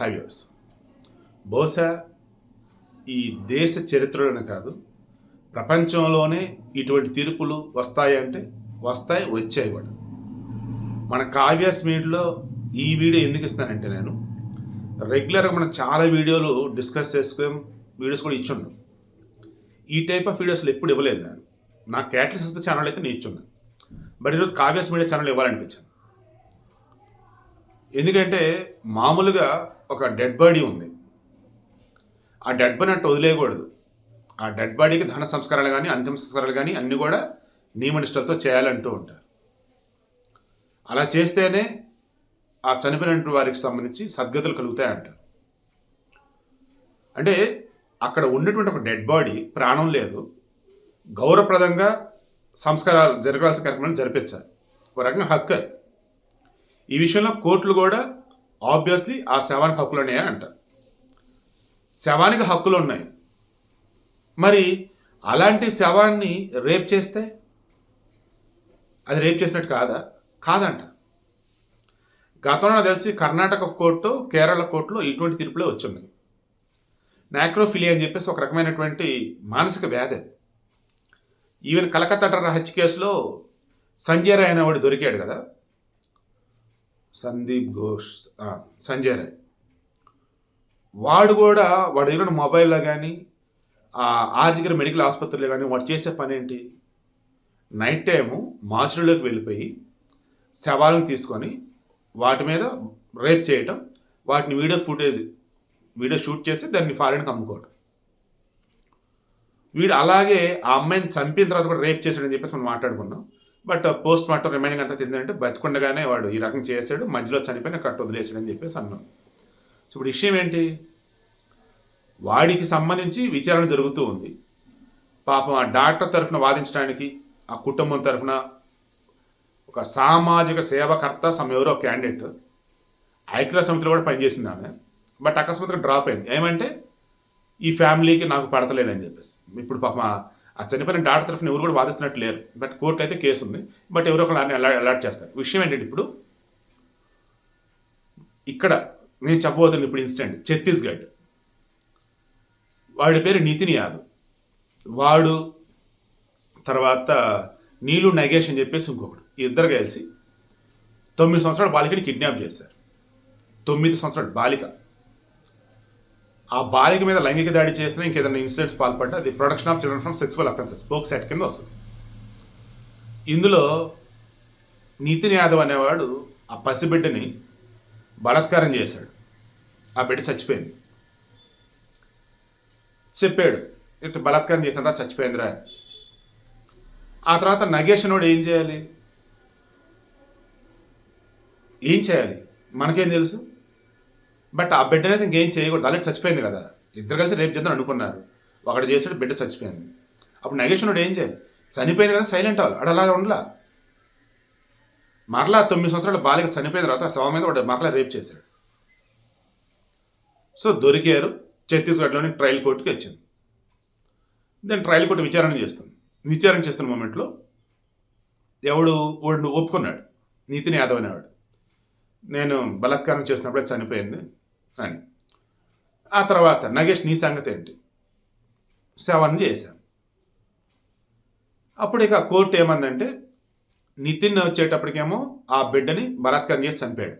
Highways బహుశా ఈ దేశ చరిత్రలోనే కాదు ప్రపంచంలోనే ఇటువంటి తీర్పులు వస్తాయంటే వస్తాయి వచ్చాయి కూడా. మన కావ్యాస్ మీడ్లో ఈ వీడియో ఎందుకు ఇస్తానంటే నేను రెగ్యులర్గా మనం చాలా వీడియోలు డిస్కస్ చేసుకుని వీడియోస్ కూడా ఇచ్చున్నాం ఈ టైప్ ఆఫ్ వీడియోస్లు ఎప్పుడు ఇవ్వలేదు నేను. నా క్యాటలిస్ ఛానల్ అయితే నేను ఇచ్చున్నాను బట్ ఈరోజు కావ్యాస్ మీడియా ఛానల్ ఇవ్వాలనిపించింది. ఎందుకంటే మామూలుగా ఒక డెడ్ బాడీ ఉంది. ఆ డెడ్ బాడీ అంటే వదిలేయకూడదు. ఆ డెడ్ బాడీకి ధన సంస్కారాలు కానీ అంతిమ సంస్కారాలు కానీ అన్నీ కూడా నియమనిష్టలతో చేయాలంటూ ఉంటారు. అలా చేస్తేనే ఆ చనిపోయినటువంటి వారికి సంబంధించి సద్గతులు కలుగుతాయి అంటారు అంటే అక్కడ ఉన్నటువంటి ఒక డెడ్ బాడీ ప్రాణం లేదు. గౌరవప్రదంగా సంస్కారాలు జరగాల్సిన కార్యక్రమాలు జరిపించాలి. ఒక రకంగా హక్కు ఈ విషయంలో కోర్టులు కూడా ఆబ్వియస్లీ ఆ శవానికి హక్కులు ఉన్నాయని అంటారు శవానికి హక్కులు ఉన్నాయి మరి అలాంటి శవాన్ని రేప్ చేస్తే? అది రేప్ చేసినట్టు కాదా? కాదంట. గతంలో నాకు తెలిసి కర్ణాటక కోర్టు కేరళ కోర్టులో ఇటువంటి తీర్పులే వచ్చింది. నాక్రోఫిలి అని చెప్పేసి ఒక రకమైనటువంటి మానసిక వ్యాధి అది. ఈవెన్ కలకత్తా హత్య కేసులో సంజయ్ రాయ్ అనేవాడు దొరికాడు కదా. సందీప్ ఘోష్ సంజయ్ రాయ్. వాడు కూడా వాడు దగ్గర మొబైల్లో కానీ ఆర్జికర్ మెడికల్ ఆసుపత్రిలో కానీ వాడు చేసే పని ఏంటి? నైట్ టైము మార్చులోకి వెళ్ళిపోయి శవాలను తీసుకొని వాటి మీద రేప్ చేయటం వాటిని వీడియో ఫుటేజ్ వీడియో షూట్ చేసి దాన్ని ఫారెన్కి అమ్ముకోవడం వీడు అలాగే ఆ అమ్మాయిని చంపిన తర్వాత కూడా రేప్ చేశాడని చెప్పేసి మనం మాట్లాడుకున్నాం. బట్ పోస్ట్ మార్టం రిమైనింగ్ అంతా తిందంటే బతికుండగానే వాడు ఈ రకం చేశాడు మధ్యలో చనిపోయిన కట్టు వదిలేసాడని చెప్పేసి అన్నాం. సో ఇప్పుడు విషయం ఏంటి? వాడికి సంబంధించి విచారణ జరుగుతూ ఉంది. పాపం ఆ డాక్టర్ తరఫున వాదించడానికి ఆ కుటుంబం తరఫున ఒక సామాజిక సేవకర్త సమ ఎవరో క్యాండిడేట్ ఐక్యరాజ్య సమితిలో కూడా పనిచేసింది ఆమె. బట్ అకస్మాత్తుగా డ్రాప్ అయింది. ఏమంటే ఈ ఫ్యామిలీకి నాకు పడతలేదని చెప్పేసి. ఇప్పుడు పాపం ఆ- చనిపోయిన డాక్టర్ తరఫున ఎవరు కూడా వాదిస్తున్నట్టు లేరు. బట్ కోర్టు అయితే కేసు ఉంది. బట్ ఎవరో ఒకరు అలా అలర్ట్ చేస్తారు. విషయం ఏంటంటే ఇప్పుడు ఇక్కడ నేను చెప్పబోతున్న ఇప్పుడు ఇన్సిడెంట్ ఛత్తీస్గఢ్. వాడి పేరు నితిన్ యాదవ్. వాడు తర్వాత నీలు నగేష్ అని చెప్పేసి ఇంకొకడు. ఇద్దరు కలిసి తొమ్మిది సంవత్సరాల బాలికని కిడ్నాప్ చేశారు. తొమ్మిది సంవత్సరాల బాలిక. ఆ బాలిక మీద లైంగిక దాడి చేసినా ఇంకేదైనా ఇన్సిడెంట్స్ పాల్పడ్డా అది production of children from sexual offences POCSO act కింద వస్తుంది. ఇందులో నితిన్ యాదవ్ అనేవాడు ఆ పసిబిడ్డని బలాత్కారం చేశాడు. ఆ బిడ్డ చచ్చిపోయింది. చెప్పాడు ఇట్లా బలాత్కారం చేసినరా చచ్చిపోయిందిరా ఆ తర్వాత నగేష్ ఏం చేయాలి? ఏం చేయాలి? మనకేం తెలుసు? బట్ ఆ బిడ్డ అనేది ఇంకేం చేయకూడదు. ఆల్రెడీ చచ్చిపోయింది కదా. ఇద్దరు కలిసి రేపు చేద్దాం అనుకున్నారు. ఒకడు చేసాడు బిడ్డ చచ్చిపోయింది. అప్పుడు నగేశ్వరుడు ఏం చేయాలి? చనిపోయింది కదా సైలెంట్ అవ్వాలి అడు అలాగే ఉండలా? మరలా తొమ్మిది సంవత్సరాల బాలిక చనిపోయిన తర్వాత శవం మీద వాడు మరలా రేప్ చేశాడు. సో దొరికారు. ఛత్తీస్గఢ్లోని ట్రయల్ కోర్టుకి వచ్చింది. దాని ట్రయల్ కోర్టు విచారణ చేస్తుంది విచారణ చేస్తున్న మూమెంట్లో ఎవడు వాడు ఒప్పుకున్నాడు. నీతిని యాదవ్ అనేవాడు. నేను బలాత్కారం చేసినప్పుడే చనిపోయింది. అని. ఆ తర్వాత నగేష్ నీ సంగతి ఏంటి? సెవెన్ చేశాం అప్పుడు ఇక కోర్టు ఏమందంటే నితిన్ వచ్చేటప్పటికేమో ఆ బిడ్డని బలాత్కారం చేసి చనిపోయాడు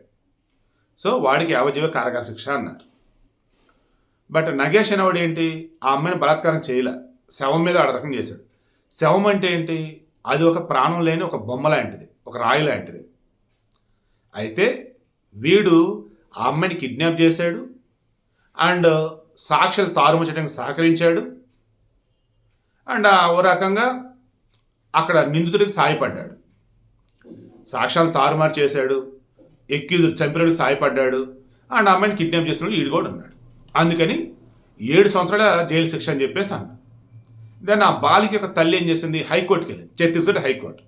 సో వాడికి యావజీవ కారాగార శిక్ష అన్నారు. బట్ నగేష్ అనేవాడు ఏంటి? ఆ అమ్మాయిని బలాత్కారం చేయలే. శవం మీద ఆడ రకం చేశాడు. శవం అంటే ఏంటి? అది ఒక ప్రాణం లేని ఒక బొమ్మ లాంటిది ఒక రాయి లాంటిది. అయితే వీడు ఆ అమ్మాయిని కిడ్నాప్ చేశాడు. అండ్ సాక్షులు తారుమచ్చడానికి సహకరించాడు. అండ్ ఆ ఓ రకంగా అక్కడ నిందితుడికి సాయపడ్డాడు. సాక్ష్యాలు తారుమారు చేశాడు. ఎక్యూజ్డ్ చంపినడికి సాయపడ్డాడు. అండ్ అమ్మాయిని కిడ్నాప్ చేసిన ఈడు కూడా ఉన్నాడు. అందుకని ఏడు సంవత్సరాల జైలు శిక్ష అని చెప్పేసి అన్న దాన్ని ఆ బాలిక యొక్క తల్లి ఏం చేసింది? హైకోర్టుకి వెళ్ళింది. Chhattisgarh high court.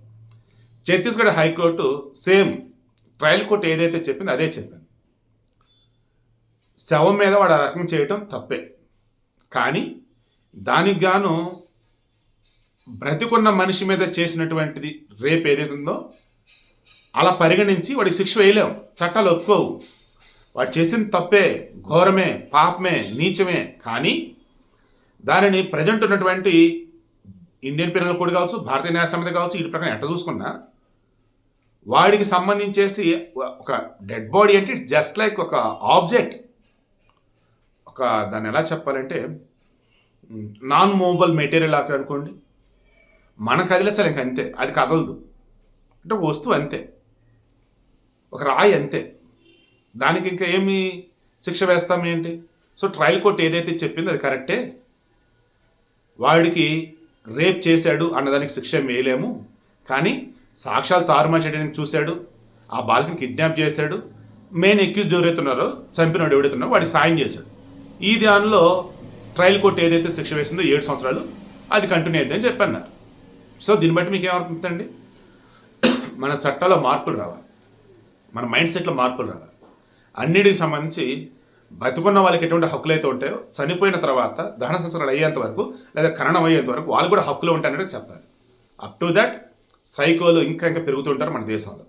Chhattisgarh high court same trial court ఏదైతే చెప్పిందో అదే చెప్పింది శవం మీద వాడు ఆ రకం చేయటం తప్పే. కానీ దానికి గాను బ్రతికున్న మనిషి మీద చేసినటువంటిది రేపు ఏదైతే ఉందో అలా పరిగణించి వాడికి శిక్ష వేయలేము చట్టాలు ఒప్పుకోవు. వాడు చేసిన తప్పే ఘోరమే పాపమే నీచమే. కానీ దానిని ప్రజెంట్ ఉన్నటువంటి ఇండియన్ పిల్లలు కూడా కావచ్చు భారతీయ న్యాయ సమితి కావచ్చు ఇటు ప్రకారం ఎట్ట చూసుకున్నా వాడికి సంబంధించేసి ఒక డెడ్ బాడీ అంటే ఇట్స్ జస్ట్ లైక్ ఒక ఆబ్జెక్ట్. ఒక దాన్ని ఎలా చెప్పాలంటే నాన్ మూవబుల్ మెటీరియల్ అక్కడ అనుకోండి. మనం కదిలించాలి ఇంక అంతే. అది కదలదు. అంటే వస్తువు అంతే. ఒక రాయి అంతే. దానికి ఇంకా ఏమి శిక్ష వేస్తాం ఏంటి? సో ట్రయల్ కోర్ట్ ఏదైతే చెప్పిందో అది కరెక్టే. వాడికి రేప్ చేశాడు అన్నదానికి శిక్ష వేయలేము. కానీ సాక్ష్యాలు తారుమారు చేయడానికి చూశాడు. ఆ బాలికని కిడ్నాప్ చేశాడు. మెయిన్ ఎక్యూజ్డ్ ఎవరైతే ఉన్నారో చంపినవాడు ఎవడైతే ఉన్నారో వాడి సాయం చేశాడు. ఈ దానిలో ట్రయల్ కోర్ట్ ఏదైతే శిక్ష వేసిందో ఏడు సంవత్సరాలు అది కంటిన్యూ అయింది అని చెప్పన్నారు. సో దీన్ని బట్టి మీకు ఏమవుతుందండి మన చట్టాల్లో మార్పులు రావాలి. మన మైండ్ సెట్లో మార్పులు రావాలి. అన్నిటికి సంబంధించి బతుకున్న వాళ్ళకి ఎటువంటి హక్కులు అయితే ఉంటాయో చనిపోయిన తర్వాత దహన సంవత్సరాలు అయ్యేంత వరకు లేదా ఖననం అయ్యేంత వరకు వాళ్ళు కూడా హక్కులు ఉంటాయన్నట్టు చెప్పాలి. అప్ టు దట్ సైకోలు ఇంకా ఇంకా పెరుగుతుంటారు మన దేశంలో.